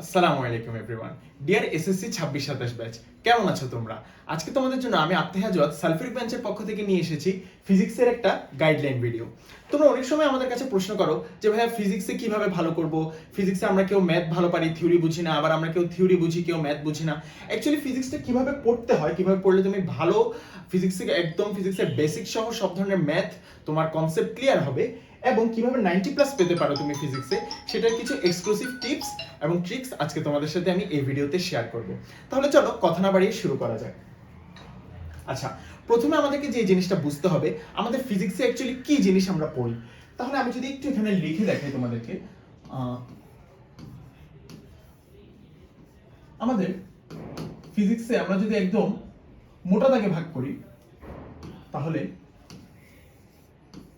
আসসালামু আলাইকুম everyone. Deer SSC ছাব্বিশ সাতাশ ব্যাচ কেমন আছো তোমরা? আজকে তোমাদের জন্য আমি আত্মেহাজত সালফিক বেঞ্চের পক্ষ থেকে নিয়ে এসেছি ফিজিক্সের একটা গাইডলাইন ভিডিও তোমরা অনেক সময় আমাদের কাছে প্রশ্ন করো যে, ভাইয়া, ফিজিক্সে কীভাবে ভালো করব? ফিজিক্সে আমরা কেউ ম্যাথ ভালো পারি থিওরি বুঝি না, আবার আমরা কেউ থিওরি বুঝি, কেউ ম্যাথ বুঝি না। অ্যাকচুয়ালি ফিজিক্সটা কীভাবে পড়তে হয়, কীভাবে পড়লে তুমি ভালো? ফিজিক্সে একদম ফিজিক্সের বেসিক সহ সব ধরনের ম্যাথ তোমার কনসেপ্ট ক্লিয়ার হবে। এবং কীভাবে নাইনটি প্লাস পেতে পারো তুমি ফিজিক্সে সেটার কিছু এক্সক্লুসিভ টিপস এবং ট্রিক্স আজকে তোমাদের সাথে আমি এই ভিডিওতে শেয়ার করব। তাহলে চলো কথা না বাড়িয়ে শুরু করা যাক। আচ্ছা প্রথমে আমাদেরকে যে জিনিসটা বুঝতে হবে, আমাদের ফিজিক্সে অ্যাকচুয়ালি কি জিনিস আমরা পড়ি? তাহলে আমি যদি একটু এখানে লিখে দেখাই তোমাদেরকে আমাদের ফিজিক্সে আমরা যদি একদম মোটা দাগে ভাগ করি, তাহলে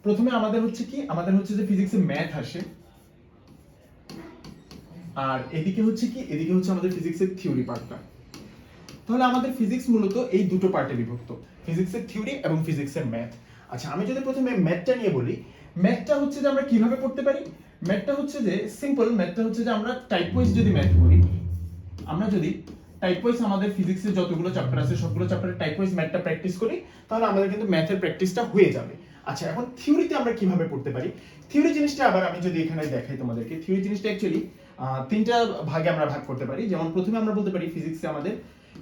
প্রথমে আমাদের হচ্ছে কি? আমাদের হচ্ছে যে ফিজিক্সে ম্যাথ আসে। আর এদিকে হচ্ছে কি? এদিকে হচ্ছে আমাদের ফিজিক্সের থিওরি পার্টটা তাহলে আমাদের ফিজিক্স মূলত এই দুটো পার্টে বিভক্ত। ফিজিক্সের থিওরি এবং ফিজিক্সের ম্যাথ আচ্ছা আমি যদি প্রথমে ম্যাথটা নিয়ে বলি ম্যাথটা হচ্ছে যে আমরা কীভাবে পড়তে পারি? ম্যাথটা হচ্ছে যে সিম্পল ম্যাথটা হচ্ছে যে আমরা টাইপ ওয়াইজ যদি ম্যাথ করি, আমরা যদি টাইপ ওয়াইজ আমাদের ফিজিক্সের যতগুলো চ্যাপ্টার আছে, সবগুলো চ্যাপ্টারে টাইপ ওয়াইজ ম্যাথটা প্র্যাকটিস করি, তাহলে আমাদের কিন্তু ম্যাথের প্র্যাকটিসটা হয়ে যাবে। আচ্ছা এখন থিওরিতে আমরা কীভাবে পড়তে পারি? থিওরি জিনিসটা আবার আমি যদি এখানে দেখাই তোমাদেরকে, থিওরি জিনিসটা অ্যাকচুয়ালি তিনটা ভাগে আমরা ভাগ করতে পারি। যেমন প্রথমে আমরা বলতে পারি ফিজিক্সে আমাদের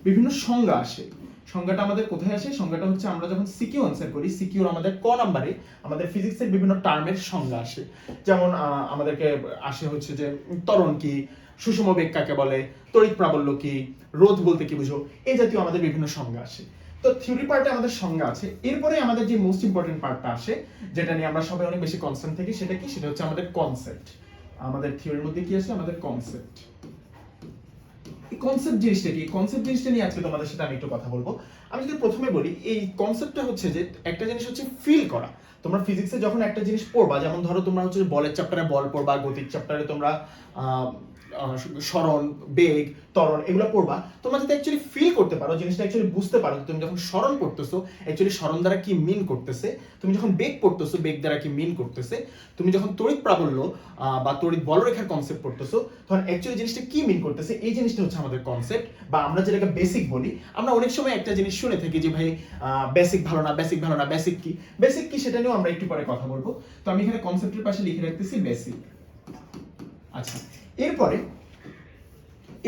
বিভিন্ন সংজ্ঞা আসে। সংজ্ঞাটা আমাদের কোথায় আসে? সংজ্ঞাটা হচ্ছে আমরা যখন সিকিউ আনসার করি সিকিউর আমাদের ক নাম্বারে আমাদের ফিজিক্সের বিভিন্ন টার্মের সংজ্ঞা আসে। যেমন আমাদেরকে আসে হচ্ছে যে, ত্বরণ কি, সুষম বেগ কাকে বলে, তড়িৎ প্রাবল্য কি, রোধ বলতে কি বুঝো এই জাতীয় আমাদের বিভিন্ন সংজ্ঞা আসে। তো থিওরি পার্টে আমাদের সংজ্ঞা আছে। এরপরে আমাদের যে মোস্ট ইম্পর্টেন্ট পার্টটা আসে, যেটা নিয়ে আমরা সবাই অনেক বেশি কনসার্ন থাকি, সেটা কি? সেটা হচ্ছে আমাদের কনসেপ্ট আমাদের থিওরির মধ্যে কি আছে আমাদের কনসেপ্ট কনসেপ্ট জিনিসটা কি? কনসেপ্ট জিনিসটা নিয়ে আজকে তোমাদের সাথে আমি একটু কথা বলব। আমি যদি প্রথমে বলি, এই কনসেপ্টটা হচ্ছে যে একটা জিনিস হচ্ছে ফিল করা। তোমরা ফিজিক্সে যখন একটা জিনিস পড়বা, যেমন ধরো তোমরা হচ্ছে বলের চ্যাপ্টারে বল পড়বা, গতির চ্যাপ্টারে তোমরা স্মরণ, বেগ, ত্বরণ এগুলো পড়বা। তোমরা যাতে অ্যাকচুয়ালি ফিল করতে পারো, জিনিসটা অ্যাকচুয়ালি বুঝতে পারো তুমি যখন স্মরণ করতেছো অ্যাকচুয়ালি স্মরণ দ্বারা কি মিন করতেছে? তুমি যখন বেগ পড়তেছো, বেগ দ্বারা কি মিন করতেছে? তুমি যখন তড়িৎ প্রাবল্য বা তড়িৎ বলরেখার কনসেপ্ট পড়তেছো, তখন অ্যাকচুয়ালি জিনিসটা কি মিন করতেছে? এই জিনিসটা হচ্ছে আমাদের কনসেপ্ট বা আমরা যেটাকে বেসিক বলি, আমরা অনেক সময় একটা জিনিস শুনে থাকি যে, ভাই বেসিক ভালো না বেসিক ভালো না বেসিক কি? বেসিক কি সেটা নিয়েও আমরা একটু পরে কথা বলব। তো আমি এখানে কনসেপ্টের পাশে লিখে রাখতেছি বেসিক আচ্ছা। এরপরে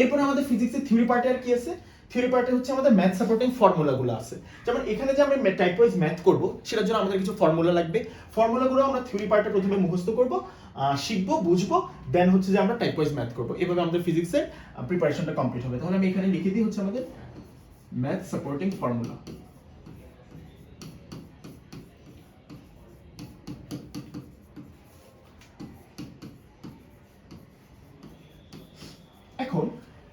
এরপরে আমাদের ফিজিক্সের থিওরি পার্টে আর কি আছে? থিওরি পার্টে হচ্ছে আমাদের ম্যাথ সাপোর্টিং ফর্মুলাগুলো আছে। যেমন এখানে যে আমরা টাইপ ওয়াইজ ম্যাথ করব, সেটার জন্য আমাদের কিছু ফর্মুলা লাগবে। ফর্মুলাগুলো আমরা থিওরি পার্টে প্রথমে মুখস্থ করব শিখব, বুঝব দেন হচ্ছে যে আমরা টাইপ ওয়াইজ ম্যাথ করব। এভাবে আমাদের ফিজিক্সের প্রিপারেশনটা কমপ্লিট হবে। তাহলে আমি এখানে লিখে দিই হচ্ছে আমাদের ম্যাথ সাপোর্টিং ফর্মুলা এখন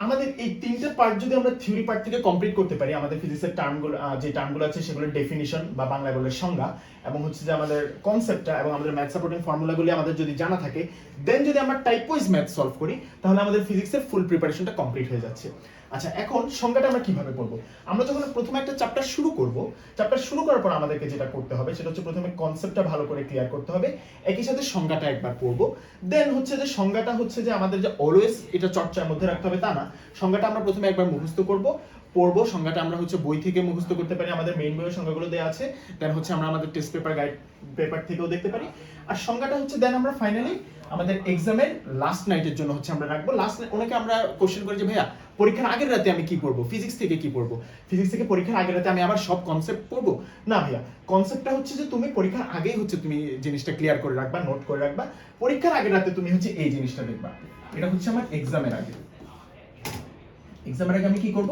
আমাদের এই তিনটে পার্ট যদি আমরা থিওরি পার্ট থেকে কমপ্লিট করতে পারি, আমাদের ফিজিক্সের টার্মগুলো যে টার্মগুলো আছে সেগুলো ডেফিনিশন বা বাংলা বলে সংজ্ঞা, এবং হচ্ছে যে আমাদের কনসেপ্টটা এবং আমাদের ম্যাথ সাপোর্টিং ফর্মুলাগুলি আমাদের যদি জানা থাকে দেন যদি আমরা টাইপ ওয়াইজ ম্যাথ সলভ করি, তাহলে আমাদের ফিজিক্সের ফুল প্রিপারেশনটা কমপ্লিট হয়ে যাচ্ছে। আচ্ছা এখন সংজ্ঞাটা আমরা কীভাবে করব আমরা যখন প্রথমে একটা চ্যাপ্টার শুরু করব চ্যাপ্টার শুরু করার পর আমাদেরকে যেটা করতে হবে, সেটা হচ্ছে প্রথমে কনসেপ্টটা ভালো করে ক্লিয়ার করতে হবে। একই সাথে সংজ্ঞাটা একবার পড়ব। দেন হচ্ছে যে সংজ্ঞাটা হচ্ছে যে আমাদের যে অলওয়েজ এটা চর্চার মধ্যে রাখতে হবে, তা না। সংজ্ঞাটা আমরা প্রথমে একবার মুখস্থ করব, পড়ব। সংজ্ঞাটা আমরা হচ্ছে বই থেকে মুখস্থ করতে পারি, আমাদের মেইন বইয়ের সংজ্ঞাগুলো দেওয়া আছে। দেন হচ্ছে আমরা আমাদের টেস্ট পেপার গাইড পেপার থেকেও দেখতে পারি। আর সংজ্ঞাটা হচ্ছে দেন আমরা ফাইনালি আমাদের এক্সামের লাস্ট নাইটের জন্য হচ্ছে আমরা রাখব। লাস্ট ওনাকে আমরা কোশ্চেন করি যে, ভাইয়া পরীক্ষার আগের রাতে আমি কি পড়ব? ফিজিক্স থেকে কি পড়ব? ফিজিক্স থেকে পরীক্ষার আগের রাতে আমি আবার সব কনসেপ্ট পড়ব? না ভাইয়া কনসেপ্টটা হচ্ছে যে তুমি পরীক্ষার আগেই হচ্ছে তুমি জিনিসটা ক্লিয়ার করে রাখবা নোট করে রাখবা। পরীক্ষার আগের রাতে তুমি হচ্ছে এই জিনিসটা দেখবা এটা হচ্ছে আমার এক্সামের আগে। এক্সামের আগে আমি কি করব?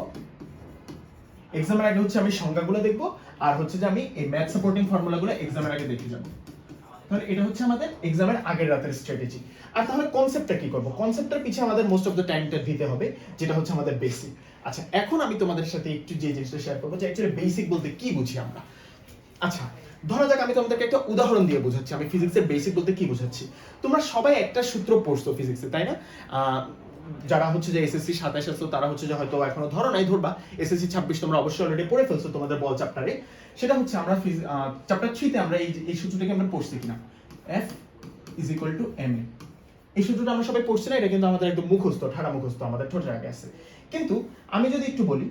এক্সামের আগে হচ্ছে আমি সংজ্ঞাগুলো দেখব, আর হচ্ছে যে আমি এই ম্যাথ সাপোর্টিং ফর্মুলাগুলো এক্সামের আগে দেখে যাব। তাহলে এটা হচ্ছে আমাদের এক্সামের আগের রাতের স্ট্র্যাটেজি আর তাহলে কনসেপ্টটা কি করব? আমাদের মোস্ট অফ দ্য টাইমটা দিতে হবে, যেটা হচ্ছে আমাদের বেসিক আচ্ছা এখন আমি তোমাদের সাথে একটু যে জিনিসটা শেয়ার করব, যে অ্যাকচুয়ালি বেসিক বলতে কি বুঝি আমরা? আচ্ছা ধরা যাক আমি তোমাদেরকে একটা উদাহরণ দিয়ে বোঝাচ্ছি, আমি ফিজিক্সের বেসিক বলতে কি বোঝাচ্ছি? তোমরা সবাই একটা সূত্র পড়ছো ফিজিক্সে তাই না? যারা হচ্ছে যে এসএসসি সাতাশ আসতো তারা হচ্ছে যে হয়তো এখনও ধরো নাই, ধরবা। এসএসসি ছাব্বিশ তোমরা অবশ্যই অলরেডি পড়ে ফেলছো তোমাদের বল চ্যাপ্টারে সেটা হচ্ছে আমরা চ্যাপ্টার থ্রিতে আমরা এই এই সূত্রটাকে আমরা পড়ছি কিনা? F is equal to M A এই সূত্রটা আমরা সবাই পড়ছি না, এটা কিন্তু আমাদের একটু মুখস্থ ঠাড়া মুখস্থ আমাদের ঠোঁটের আগে আছে। কিন্তু আমি যদি একটু বলি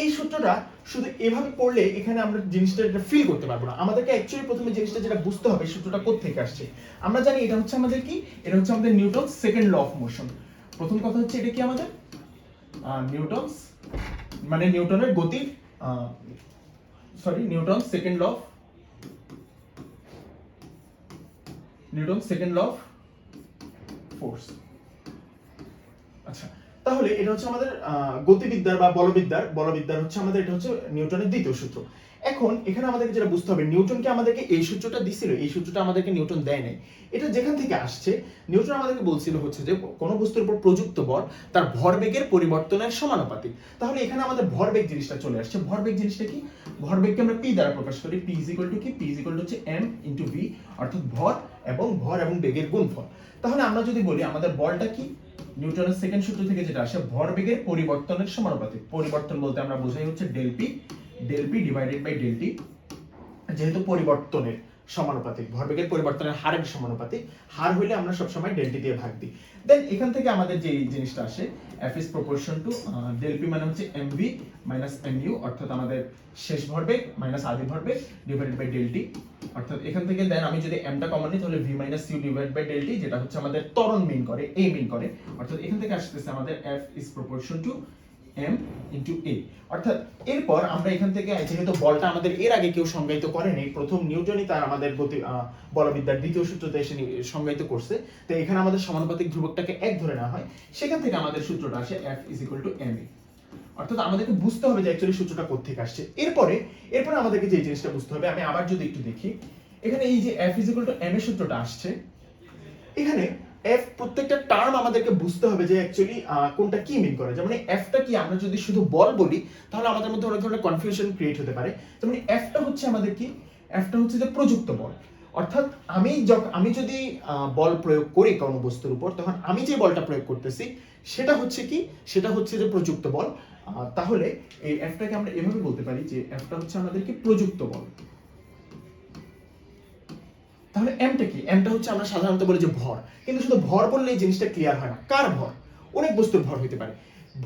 এই সূত্রটা শুধু এভাবে পড়লে এখানে আমরা জিনিসটা এটা ফিল করতে পারব না। আমাদেরকে অ্যাকচুয়ালি প্রথমে জিনিসটা যেটা বুঝতে হবে সূত্রটা কোথেকে আসছে? আমরা জানি এটা হচ্ছে আমাদের কি? এটা হচ্ছে আমাদের Newton second law of motion প্রথম কথা হচ্ছে এটা কি আমাদের? নিউটনস মানে নিউটনের গতির sorry Newton second law of Newton second law of force আচ্ছা তাহলে এটা হচ্ছে আমাদের গতিবিদ্যার বা বলবিদ্যার বলবিদ্যার হচ্ছে আমাদের, এটা হচ্ছে নিউটনের দ্বিতীয় সূত্র। এখন এখানে আমাদেরকে যেটা বুঝতে হবে, নিউটনকে আমাদেরকে এই সূত্রটা দিছিল, এই সূত্রটা আমাদেরকে নিউটন দেয় নাই। এটা যেখান থেকে আসছে, নিউটন আমাদেরকে বলছিল হচ্ছে যে, কোনো বস্তুর উপর প্রযুক্ত বল তার ভরবেগের পরিবর্তনের সমানুপাতিক। তাহলে এখানে আমাদের ভরবেগ জিনিসটা চলে আসছে। ভরবেগ জিনিসটা কি? ভরবেগকে আমরা পি দ্বারা প্রকাশ করি পি ইজ ইকুয়াল টু কি? পি ইজ ইকুয়াল টু হচ্ছে এম ইন্টু ভি অর্থাৎ ভর এবং ভর এবং বেগের গুণফল। তাহলে আমরা যদি বলি, আমাদের বলটা কি? নিউটনের সেকেন্ড সূত্র থেকে যেটা আসে ভরবেগের পরিবর্তনের সমানুপাতিক। পরিবর্তন বলতে আমরা বোঝাই হচ্ছে del P del P divided by del T, যেহেতু পরিবর্তনের। সমানুপাতিক, ভরবেগের পরিবর্তনের হারের সমানুপাতিক। হার হইলে আমরা সবসময় ডেলটি দিয়ে ভাগ দিই। দেন এখান থেকে আমাদের যে জিনিসটা আসে F is proportion to del P মানে হচ্ছে M V minus M U অর্থাৎ আমাদের শেষ ভরবেগ মাইনাস আদি ভরবেগ ডিভাইডেড বাই ডেল টি অর্থাৎ এখান থেকে দেন আমি যদি এমটা কমন নিই, তাহলে V minus U divide by del T যেটা হচ্ছে আমাদের ত্বরণ মিন করে এ মিন করে। অর্থাৎ এখান থেকে আসতেছে আমাদের F is proportion to M into A অর্থাৎ এরপর আমরা এখান থেকে, যেহেতু বলটা আমাদের এর আগে কেউ সংজ্ঞায়িত করেনি, প্রথম নিউটনই তার আমাদের গতি বলবিদ্যার দ্বিতীয় সূত্রতে এসে সংজ্ঞায়িত করছে। তো এখানে আমাদের সমানুপাতিক ধ্রুবকটাকে এক ধরে নেওয়া হয়। সেখান থেকে আমাদের সূত্রটা আসে F is equal to M A অর্থাৎ আমাদেরকে বুঝতে হবে যে অ্যাকচুয়ালি সূত্রটা কোথেকে আসছে। এরপরে এরপরে আমাদেরকে যে জিনিসটা বুঝতে হবে, আমি আবার যদি একটু দেখি। এখানে এই যে F is equal to M এর সূত্রটা আসছে, এখানে এফ প্রত্যেকটা টার্ম আমাদেরকে বুঝতে হবে যে অ্যাকচুয়ালি কোনটা কি মিন করে। যেমন এফটা কি আমরা যদি শুধু বল বলি, তাহলে আমাদের মধ্যে অনেক ধরনের কনফিউশন ক্রিয়েট হতে পারে। যেমন এফটা হচ্ছে আমাদের কি? এফটা হচ্ছে যে প্রযুক্ত বল। অর্থাৎ আমি যখন আমি যদি বল প্রয়োগ করি কোনো বস্তুর উপর, তখন আমি যে বলটা প্রয়োগ করতেছি, সেটা হচ্ছে কি? সেটা হচ্ছে যে প্রযুক্ত বল। তাহলে এই এফটাকে আমরা এভাবে বলতে পারি যে এফটা হচ্ছে আমাদের কি? প্রযুক্ত বল। তাহলে এমটা কি? এমটা হচ্ছে আমরা সাধারণত বলি যে ভর। কিন্তু শুধু ভর বললে এই জিনিসটা ক্লিয়ার হয় না। কার ভর? অনেক বস্তুর ভর হতে পারে।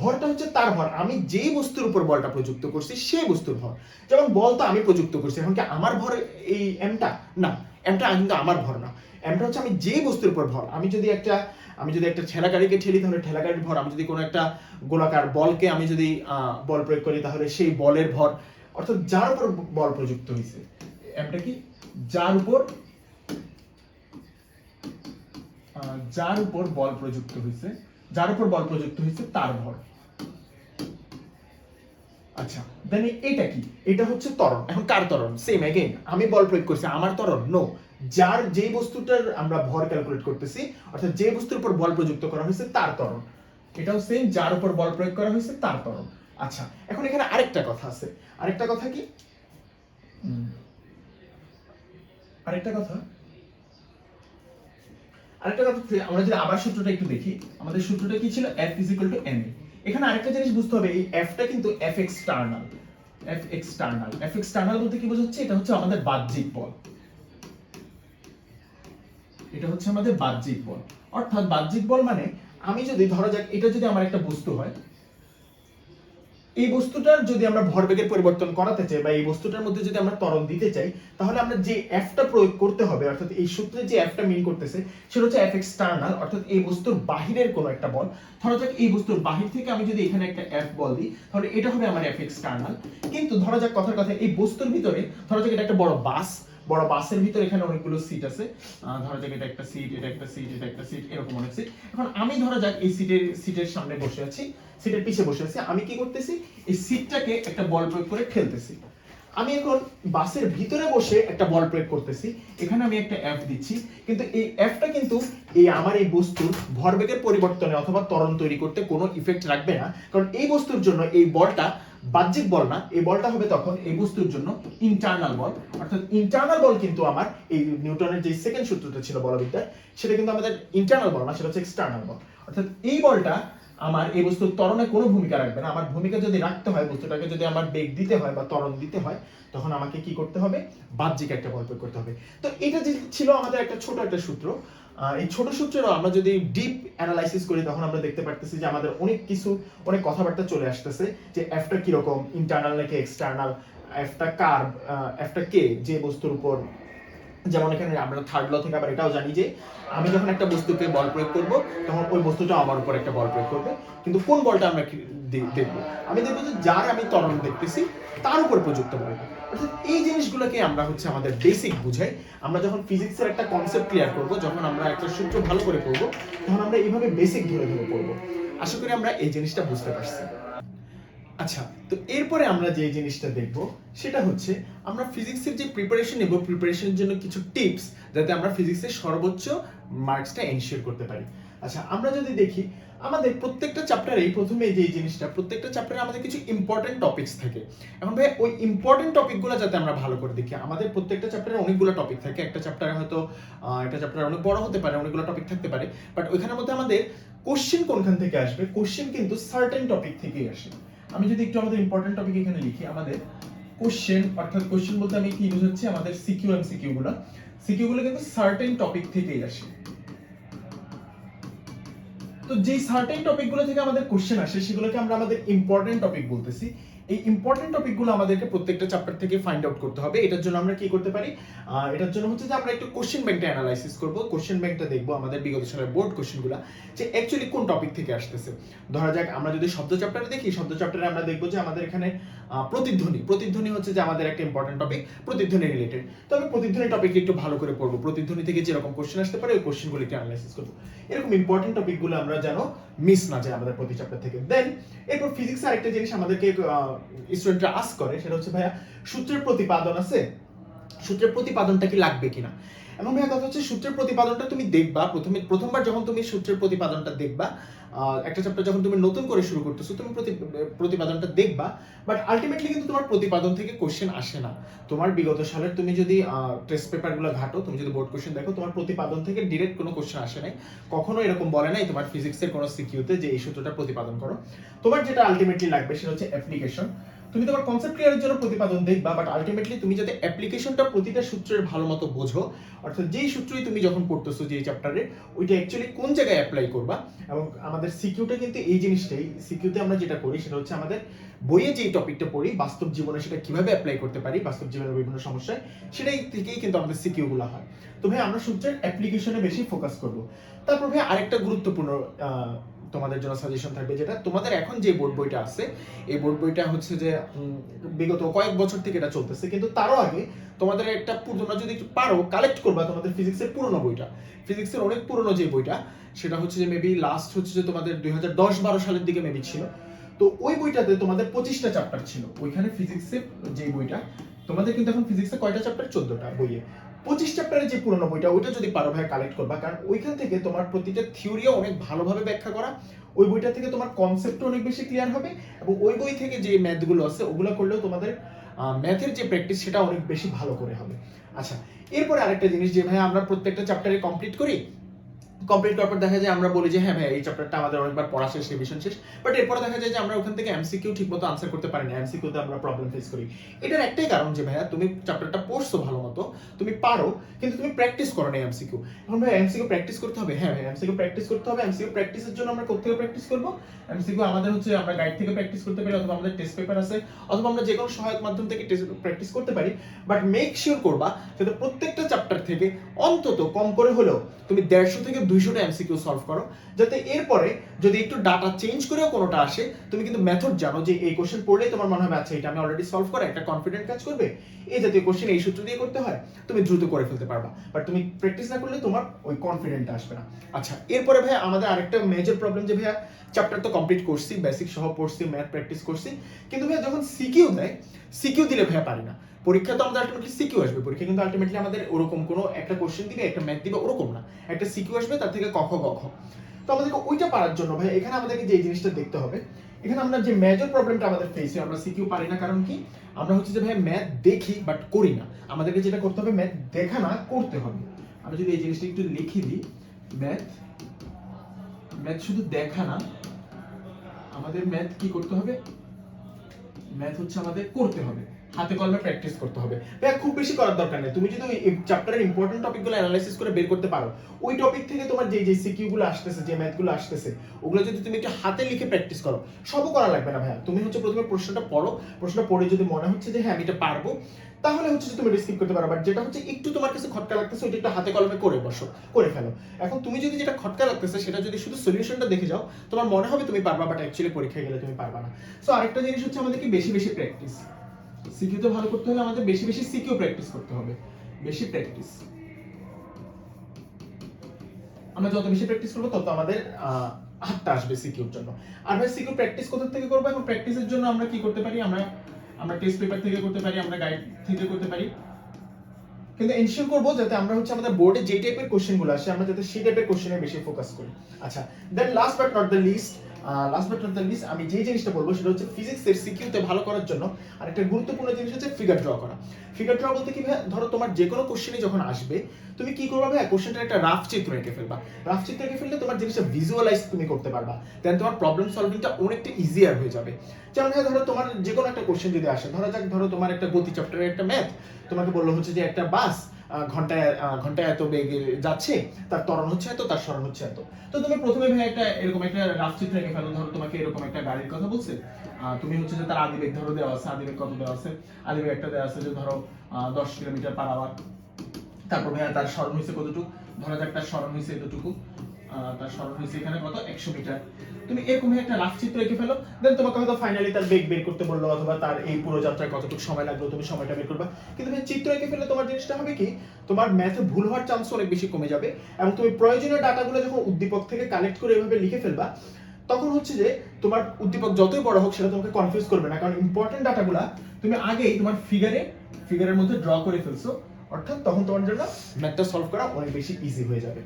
ভরটা হচ্ছে তার ভর। আমি যেই বস্তুর উপর বলটা প্রযুক্ত করছি সেই বস্তুর ভর। যেমন বল তো আমি প্রযুক্ত করছি, এখন কি আমার ভর এই এমটা না এমটা কিন্তু আমার ভর না। এমটা হচ্ছে আমি যেই বস্তুর উপর ভর। আমি যদি একটা, আমি যদি একটা ঠেলা গাড়িকে ঠেলি, তাহলে ঠেলা গাড়ির ভর। আমি যদি কোনো একটা গোলাকার বলকে আমি যদি বল প্রয়োগ করি, তাহলে সেই বলের ভর। অর্থাৎ যার উপর বল প্রযুক্ত হয়েছে এমটা কি? যার উপর যার উপর বল প্রযুক্ত হয়েছে যার উপর বল প্রযুক্ত হয়েছে তার ভর আচ্ছা দেন এটা কি এটা হচ্ছে ত্বরণ এখন কার ত্বরণ সেম अगेन আমি বল প্রয়োগ করছি আমার ত্বরণ নো যার যে বস্তুটার আমরা ভর ক্যালকুলেট করতেছি অর্থাৎ যে বস্তুর উপর বল প্রযুক্ত করা হয়েছে তার ত্বরণ এটাও সেম যার উপর বল প্রয়োগ করা হয়েছে তার ত্বরণ আচ্ছা এখন এখানে আরেকটা কথা আছে আরেকটা কথা কি হুম। আরেকটা কথা আরেকটা কথা আমরা যদি আবার সূত্রটা একটু দেখি, আমাদের সূত্রটা কি ছিল? Ma এখানে আরেকটা জিনিস বুঝতে হবে, এই টা কিন্তু f external f external f external বলতে কি বোঝাচ্ছে? এটা হচ্ছে আমাদের বাহ্যিক বল। এটা হচ্ছে আমাদের বাহ্যিক বল। অর্থাৎ বাহ্যিক বল মানে আমি যদি, ধরা যাক, এটা যদি আমার একটা বস্তু হয় এই বস্তুটার যদি আমরা ভরবেগের পরিবর্তন করাতে চাই বা এই বস্তুটার মধ্যে যদি আমরা ত্বরণ দিতে চাই, তাহলে আমরা যে এফটা প্রয়োগ করতে হবে, অর্থাৎ এই সূত্রে যে এফটা মিন করতেছে, সেটা হচ্ছে এফ এক্সটার্নাল অর্থাৎ এই বস্তুর বাহিরের কোনো একটা বল। ধরা যাক, এই বস্তুর বাহির থেকে আমি যদি এখানে একটা এফ বল দিই, তাহলে এটা হবে আমার এফ এক্সটার্নাল কিন্তু ধরা যাক, কথার কথা, এই বস্তুর ভিতরে, ধরা যাক, এটা একটা বড় বাস বড় বাসের ভিতরে এখানে অনেকগুলো সিট আছে। ধরা যাক এটা একটা সিট এটা একটা সিট এটা একটা সিট এরকম অনেক সিট এখন আমি ধরা যাক এই সিটের সিটের সামনে বসে আছি সিটের পিছে বসে আছি, আমি কি করতেছি? এই সিটটাকে একটা বল প্রয়োগ করে ঠেলতেছি আমি এখন বাসের ভিতরে বসে একটা বল প্রয়োগ করতেছি। এখানে আমি একটা এফ দিচ্ছি, কিন্তু এই এফটা কিন্তু এই আমার এই বস্তুর ভরবেগের পরিবর্তনে অথবা ত্বরণ তৈরি করতে কোনো ইফেক্ট রাখবে না। কারণ এই বস্তুর জন্য এই বলটা বাহ্যিক বল না, এই বলটা হবে তখন এই বস্তুর জন্য ইন্টারনাল বল। অর্থাৎ ইন্টারনাল বল কিন্তু আমার এই নিউটনের যে সেকেন্ড সূত্রটা ছিল বলবিদ্যার সেটা কিন্তু আমাদের ইন্টারনাল বল না, সেটা হচ্ছে এক্সটার্নাল বল। অর্থাৎ এই বলটা আমার এই বস্তুর ত্বরণে কোনো ভূমিকা রাখবে না। আমার ভূমিকা যদি রাখতে হয়, বস্তুটাকে যদি আমার বেগ দিতে হয় বা ত্বরণ দিতে হয়, তখন আমাকে কি করতে হবে? বাহ্যিক একটা বল প্রয়োগ করতে হবে। তো এটা যে ছিল আমাদের একটা ছোট একটা সূত্র। এই ছোট সূত্রেরও আমরা যদি ডিপ অ্যানালাইসিস করি, তখন আমরা দেখতে পারতেছি যে আমাদের অনেক কিছু, অনেক কথাবার্তা চলে আসতেছে যে এফটা কীরকম ইন্টারনাল নাকি এক্সটার্নাল এফটা কার এফটা কে, যে বস্তুর উপর। যেমন এখানে আমরা থার্ড ল থেকে আবার এটাও জানি যে, আমি যখন একটা বস্তুকে বল প্রয়োগ করব, তখন ওই বস্তুটা আমার উপর একটা বল প্রয়োগ করবে। কিন্তু কোন বলটা আমরা দেখব? আমি দেখব যে যার আমি ত্বরণ দেখতেছি, তার উপর প্রযুক্ত বল অর্থাৎ এই জিনিসগুলোকে আমরা হচ্ছে আমাদের বেসিক বুঝাই। আমরা যখন ফিজিক্সের একটা কনসেপ্ট ক্লিয়ার করব, যখন আমরা একটা সূত্র ভালো করে পড়ব, তখন আমরা এইভাবে বেসিক ধরে ধরে পড়ব। আশা করি আমরা এই জিনিসটা বুঝতে পারছি। আচ্ছা তো এরপরে আমরা যে জিনিসটা দেখব, সেটা হচ্ছে আমরা ফিজিক্সের যে প্রিপারেশন নেব প্রিপারেশনের জন্য কিছু টিপস যাতে আমরা ফিজিক্সের সর্বোচ্চ মার্কসটা এনশিওর করতে পারি। আচ্ছা আমরা যদি দেখি, আমাদের প্রত্যেকটা চ্যাপ্টারে প্রথমে যে জিনিসটা, প্রত্যেকটা চ্যাপ্টারে আমাদের কিছু ইম্পর্টেন্ট টপিকস থাকে। এখন ভাই, ওই ইম্পর্টেন্ট টপিকগুলো যাতে আমরা ভালো করে দেখি, আমাদের প্রত্যেকটা চ্যাপ্টারে অনেকগুলো টপিক থাকে। একটা চ্যাপ্টারে হয়তো একটা চ্যাপ্টার অনেক বড় হতে পারে, অনেকগুলো টপিক থাকতে পারে বাট ওইখানের মধ্যে আমাদের কোশ্চেন কোনখান থেকে আসবে? কোশ্চেন কিন্তু সার্টেন টপিক থেকেই আসে। আমি যদি একটু আমাদের ইম্পর্টেন্ট টপিক এখানে লিখি, আমাদের কোশ্চেন অর্থাৎ কোশ্চেন বলতে আমি কি বুঝাচ্ছি? আমাদের সিকিউ এম সিকিউ গুলো। সিকিউ গুলো কিন্তু সার্টেন টপিক থেকেই আসে। তো যেই সার্টেন টপিকগুলো থেকে আমাদের কোশ্চেন আসে সেগুলোকে আমরা আমাদের ইম্পর্টেন্ট টপিক বলতেছি। এই ইম্পর্টেন্ট টপিকগুলো আমাদেরকে প্রত্যেকটা চ্যাপ্টার থেকে ফাইন্ড আউট করতে হবে। এটার জন্য আমরা কি করতে পারি? এটার জন্য হচ্ছে যে আমরা একটু কোশ্চেন ব্যাংকটা অ্যানালাইসিস করব। কোশ্চেন ব্যাংকটা দেখব আমাদের বিগত সালের বোর্ড কোশ্চেনগুলো যে অ্যাকচুয়ালি কোন টপিক থেকে আসতেছে। ধরা যাক, আমরা যদি শব্দ চ্যাপ্টারে দেখি, শব্দ চ্যাপ্টারে আমরা দেখব যে আমাদের এখানে প্রতিধ্বনি। প্রতিধ্বনি হচ্ছে যে আমাদের একটা ইম্পর্টেন্ট টপিক প্রতিধ্বনি রিলেটেড তো আমি প্রতিধ্বনি টপিক একটু ভালো করে পড়ব। প্রতিধ্বনি থেকে যেরকম কোশ্চেন আসতে পারে, ওই কোশ্চেনগুলো একটু অ্যানালাইসিস করব। এরকম ইম্পর্টেন্ট টপিকগুলো আমরা যেন মিস না যায় আমাদের প্রতি চ্যাপ্টার থেকে। দেন এরপর ফিজিক্স আরেকটা জিনিস আমাদেরকে স্টুডেন্টরা আস করে, সেটা হচ্ছে, ভাইয়া, সূত্রের প্রতিপাদন আছে? সূত্রের প্রতিপাদনটা কি লাগবে কিনা? এবং ভাইয়া, কথা হচ্ছে, সূত্রের প্রতিপাদনটা তুমি দেখবা, প্রথমে, প্রথমবার যখন তুমি সূত্রের প্রতিপাদনটা দেখবা একটা চ্যাপ্টার যখন তুমি নতুন করে শুরু করতেছো, তুমি প্রতি- প্রতিপাদনটা দেখবা বাট আলটিমেটলি কিন্তু তোমার প্রতিপাদন থেকে কোশ্চেন আসে না। তোমার বিগত সালের তুমি যদি টেস্ট পেপারগুলো ঘাটো, তুমি যদি বোর্ড কোশ্চেন দেখো, তোমার প্রতিপাদন থেকে ডিরেক্ট কোনো কোশ্চেন আসে নাই। কখনো এরকম বলে নাই তোমার ফিজিক্সের কোনো সিকিউতে যে এই সূত্রটা প্রতিপাদন করো। তোমার যেটা আলটিমেটলি লাগবে সেটা হচ্ছে অ্যাপ্লিকেশন তুমি তোমার কনসেপ্ট ক্লিয়ারের জন্য প্রতিপাদন দেখবা বাট আলটিমেটলি তুমি যাতে অ্যাপ্লিকেশনটা প্রতিটা সূত্রের ভালো মতো বোঝো, অর্থাৎ যেই সূত্রই তুমি যখন পড়তেছো যে চ্যাপ্টারে ওইটা অ্যাকচুয়ালি কোন জায়গায় অ্যাপ্লাই করবা, এবং আমাদের সিকিউটা কিন্তু এই জিনিসটাই সিকিউতে আমরা যেটা করি সেটা হচ্ছে আমাদের বইয়ে যে টপিকটা পড়ি, বাস্তব জীবনে সেটা কীভাবে অ্যাপ্লাই করতে পারি, বাস্তব জীবনের বিভিন্ন সমস্যায়, সেটাই থেকেই কিন্তু আমাদের সিকিউ গুলো হয়। তো ভাই, আমরা সূত্রের অ্যাপ্লিকেশনে বেশি ফোকাস করব। তারপর ভাই, আরেকটা গুরুত্বপূর্ণ তোমাদের জন্য সাজেশন থাকবে যেটা তোমাদের এখন যে বোর্ড বইটা আছে, এই বোর্ড বইটা হচ্ছে যে বিগত কয়েক বছর থেকে এটা চলতেছে, কিন্তু তারও আগে তোমাদের একটা পুরো- তোমরা যদি পারো কালেক্ট করবা তোমাদের ফিজিক্সের পুরনো বইটা। ফিজিক্সের অনেক পুরনো যে বইটা, সেটা হচ্ছে যে মেবি লাস্ট হচ্ছে যে তোমাদের দুই হাজার দশ বারো সালের দিকে মেবি ছিল। তো ওই বইটাতে তোমাদের পঁচিশটা চ্যাপ্টার ছিল। ওইখানে ফিজিক্সের যে বইটা, তোমাদের কিন্তু এখন ফিজিক্সে কয়টা চ্যাপ্টার চোদ্দটা বইয়ে। পঁচিশ চ্যাপ্টারের যে পুরনো বইটা, ওইটা যদি পারো ভাই কালেক্ট করবা। কারণ ওইখান থেকে তোমার প্রতিটা থিওরিও অনেক ভালোভাবে ব্যাখ্যা করা। ওই বইটা থেকে তোমার কনসেপ্ট অনেক বেশি ক্লিয়ার হবে এবং ওই বই থেকে যে ম্যাথগুলো আছে, ওগুলো করলেও তোমাদের ম্যাথের যে প্র্যাকটিস সেটা অনেক বেশি ভালো করে হবে। আচ্ছা এরপরে আরেকটা জিনিস যে ভাই আমরা প্রত্যেকটা চ্যাপ্টারে কমপ্লিট করি কমপ্লিট করার পর দেখা যায় আমরা বলি যে হ্যাঁ ভাই এই চ্যাপ্টারটা আমাদের অনেকবার পড়া শেষ রিভিশন শেষ। বাট এরপরে দেখা যায় যে, আমরা ওখান থেকে এমসিকিউ ঠিকমতো আনসার করতে পারি না। এমসিকিউ তে আমরা প্রবলেম ফেস করি। এটার একটাই কারণ যে, ভাইয়া, তুমি চ্যাপ্টারটা পড়ছো ভালো মতো তুমি পারো, কিন্তু তুমি প্র্যাকটিস করো না এমসিকিউ এখন ভাই এমসিকিউ প্র্যাকটিস করতে হবে? হ্যাঁ ভাই এমসিকিউ প্র্যাকটিস করতে হবে। এমসিকিউ প্র্যাকটিসের জন্য আমরা কোথা থেকে প্র্যাকটিস করব? এমসিকিউ আমাদের হচ্ছে, আমরা গাইড থেকে প্র্যাকটিস করতে পারি, অথবা আমাদের টেস্ট পেপার আছে, অথবা আমরা যে কোনো সহায়ক মাধ্যম থেকে প্র্যাকটিস করতে পারি। বাট মেক শিওর করবা, যাতে প্রত্যেকটা চ্যাপ্টার থেকে অন্তত কম করে হলেও, তুমি দেড়শো থেকে দুইশোটা এমসিকিউ সলভ করো, যাতে এরপরে যদি একটু ডাটা চেঞ্জ করেও কোনোটা আসে, তুমি কিন্তু মেথড জানো যে এই কোশ্চেন পড়লেই তোমার মনে হবে আচ্ছা এটা আমি অলরেডি সলভ করে একটা কনফিডেন্ট কাজ করবে। এই জাতীয় কোশ্চেন এই সূত্র দিয়ে করতে হয়, তুমি দ্রুত করে ফেলতে পারবা। বাট তুমি প্র্যাকটিস না করলে তোমার ওই কনফিডেন্টটা আসবে না। আচ্ছা এরপরে ভাই আমাদের আরেকটা মেজর প্রবলেম যে ভাইয়া চ্যাপ্টার তো কমপ্লিট করছি বেসিক সহ পড়ছি ম্যাথ প্র্যাকটিস করছি। কিন্তু ভাইয়া যখন সিকিউ দেয় সিকিউ দিলে ভাইয়া পারি না। পরীক্ষা তো আমাদের আলটিমেটলি সিকিউ আসবে। পরীক্ষা কিন্তু আলটিমেটলি আমাদের ওরকম, কোনো একটা কোশ্চেন দিবে, একটা ম্যাথ দিবে, ওরকম না। একটা সিকিউ আসবে, তার থেকে কখ কখ তো আমাদেরকে ওইটা পারার জন্য, ভাই, এখানে আমাদেরকে যে জিনিসটা দেখতে হবে, এখানে আমরা যে মেজর প্রবলেমটা আমাদের ফেস হয় আমরা সিকিউ পারি না। কারণ কি? আমরা হচ্ছে যে, ভাই ম্যাথ দেখি বাট করি না। আমাদেরকে যেটা করতে হবে ম্যাথ দেখা না, করতে হবে। আমি যদি এই জিনিসটা একটু লিখে দিই ম্যাথ ম্যাথ শুধু দেখা না, আমাদের ম্যাথ কি করতে হবে? ম্যাথ হচ্ছে আমাদের করতে হবে। হাতে কলমে প্র্যাকটিস করতে হবে। ভাইয়া, খুব বেশি করার দরকার নেই। তুমি যদি ওই চ্যাপ্টারের ইম্পর্টেন্ট টপিকগুলো অ্যানালাইসিস করে বের করতে পারো, ওই টপিক থেকে তোমার যে যে সিকিউ গুলো আসতেছে, যে ম্যাথগুলো আসতেছে, ওগুলো যদি তুমি একটু হাতে লিখে প্র্যাকটিস করো, সবও করা লাগবে না ভাইয়া। তুমি হচ্ছে প্রথমে প্রশ্নটা পড়ো প্রশ্ন পড়ে যদি মনে হচ্ছে যে হ্যাঁ আমি এটা পারব, তাহলে হচ্ছে যে তুমি রিস্কিপ করতে পারো। বাট যেটা হচ্ছে একটু তোমার কাছে খটকা লাগতেছে, ওইটা একটু হাতে কলমে করে বসো, করে ফেলো। এখন তুমি যদি যেটা খটকা লাগতেছে, সেটা যদি শুধু সলিউশনটা দেখে যাও, তোমার মনে হবে তুমি পারবা বাট অ্যাকচুয়ালি পরীক্ষায় গেলে তুমি পারবা না। সো আরেকটা জিনিস হচ্ছে আমাদেরকে বেশি বেশি প্র্যাকটিস সিকিউ তো ভালো করতে হলে আমাদের বেশি বেশি সিকিউ প্র্যাকটিস করতে হবে, বেশি প্র্যাকটিস। আমরা যত বেশি প্র্যাকটিস করব তত আমাদের হাতটা আসবে সিকিউর জন্য। আর ভাই, সিকিউ প্র্যাকটিস কোথা থেকে করব এখন প্র্যাকটিসের জন্য আমরা কি করতে পারি? আমরা আমরা টেস্ট পেপার থেকে করতে পারি, আমরা গাইড থেকে করতে পারি। কিন্তু এনশিওর করব যাতে আমরা হচ্ছে আমাদের বোর্ডে যে টাইপের কোশ্চেনগুলো আসে, আমরা যাতে সেই টাইপের কোশ্চেনে বেশি ফোকাস করি। আচ্ছা then last but not the least last but not least আমি যে জিনিসটা বলব সেটা হচ্ছে ফিজিক্সের সিকিউতে ভালো করার জন্য আরেকটা গুরুত্বপূর্ণ জিনিস হচ্ছে ফিগার ড্র করা। ফিগার ড্র বলতে কি ভাই ধরো তোমার যে কোনো কোশ্চেনে যখন আসবে, তুমি কি করবে ভাই কোশ্চেনটার একটা রাফ চিত্র এঁকে ফেলবা। রাফ চিত্র এঁকে ফেললে তোমার জিনিসটা ভিজুয়ালাইজ তুমি করতে পারবা। দেন তোমার প্রবলেম সলভিংটা অনেকটা ইজিয়ার হয়ে যাবে। যেমন ধরো তোমার যে কোনো একটা কোশ্চেন যদি আসে, ধরো যাক ধরো তোমার একটা গতি চ্যাপ্টারের একটা ম্যাথ তোমাকে বলল হচ্ছে যে একটা বাস ঘন্টায় ঘন্টায় এত বেগে যাচ্ছে, তার ত্বরণ হচ্ছে এত, তার স্মরণ হচ্ছে এত। তো তুমি প্রথমে ভাই একটা এরকম একটা রাফ চিত্র এঁকে ফেলো, ধরো তোমাকে এরকম একটা গাড়ির কথা বলছে। তুমি হচ্ছে যে তার আদিবেগ ধরো দেওয়া আছে, আদিবেগ কত দেওয়া আছে? আদিবেগ একটা দেওয়া আছে যে ধরো দশ কিলোমিটার পার আওয়ার তারপর ভাইয়া তার স্মরণ হয়েছে কতটুকু? ধরা যাক তার স্মরণ হয়েছে এতটুকু। তার স্মরণ হয়েছে এখানে কত? একশো মিটার। তুমি এরকম একটা চিত্র ফেলো দেন তোমাকে হয়তো ফাইনালি তার বেগ বের করতে বলল অথবা তার এই পুরো যাত্রায় কতটুকু সময় লাগল, তুমি সময়টা বের করবা। কিন্তু ভাই চিত্র তোমার জিনিসটা হবে কি, তোমার ম্যাথে ভুল হওয়ার চান্স অনেক বেশি কমে যাবে এবং তুমি প্রয়োজনীয় ডাটাগুলো যখন উদ্দীপক থেকে কালেক্ট করে এভাবে লিখে ফেলবা, তখন হচ্ছে যে তোমার উদ্দীপক যতই বড় হোক সেটা তোমাকে কনফিউজ করবে না। কারণ ইম্পর্টেন্ট ডাটাগুলা তুমি আগেই তোমার ফিগারে ফিগারের মধ্যে ড্র করে ফেলছো, অর্থাৎ তখন তোমার জন্য ম্যাথটা সলভ করা অনেক বেশি ইজি হয়ে যাবে।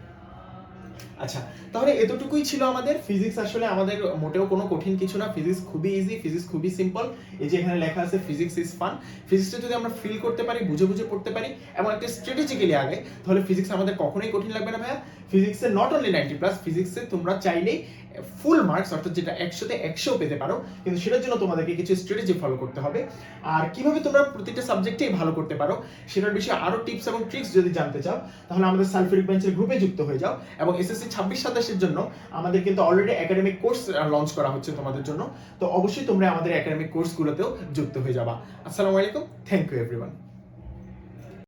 আচ্ছা তাহলে এতটুকুই ছিল আমাদের ফিজিক্স আসলে আমাদের মোটেও কোনো কঠিন কিছু না। ফিজিক্স খুবই ইজি ফিজিক্স খুবই সিম্পল এই যে এখানে লেখা আছে ফিজিক্স ইজ ফান ফিজিক্সটা যদি আমরা ফিল করতে পারি, বুঝে বুঝে পড়তে পারি, এবং একটা স্ট্র্যাটেজিক্যালি আগে, তাহলে ফিজিক্স আমাদের কখনোই কঠিন লাগবে না ভাইয়া। ফিজিক্সে নট অনলি নাইনটি প্লাস ফিজিক্সে তোমরা চাইলেই ফুল মার্কস অর্থাৎ যেটা একশোতে একশো পেতে পারো, কিন্তু সেটার জন্য তোমাদেরকে কিছু স্ট্র্যাটেজি ফলো করতে হবে। আর কীভাবে তোমরা প্রতিটা সাবজেক্টেই ভালো করতে পারো, সেটার বিষয়ে আরও টিপস এবং ট্রিক্স যদি জানতে চাও, তাহলে আমাদের সালফেরিক বেঞ্চের গ্রুপে যুক্ত হয়ে যাও, এবং এসএসসি ছাব্বিশ সাতাশের জন্য আমাদের কিন্তু অলরেডি একাডেমিক কোর্স লঞ্চ করা হচ্ছে তোমাদের জন্য। তো অবশ্যই তোমরা আমাদের একাডেমিক কোর্সগুলোতেও যুক্ত হয়ে যাবা। আসসালামু আলাইকুম। Thank you everyone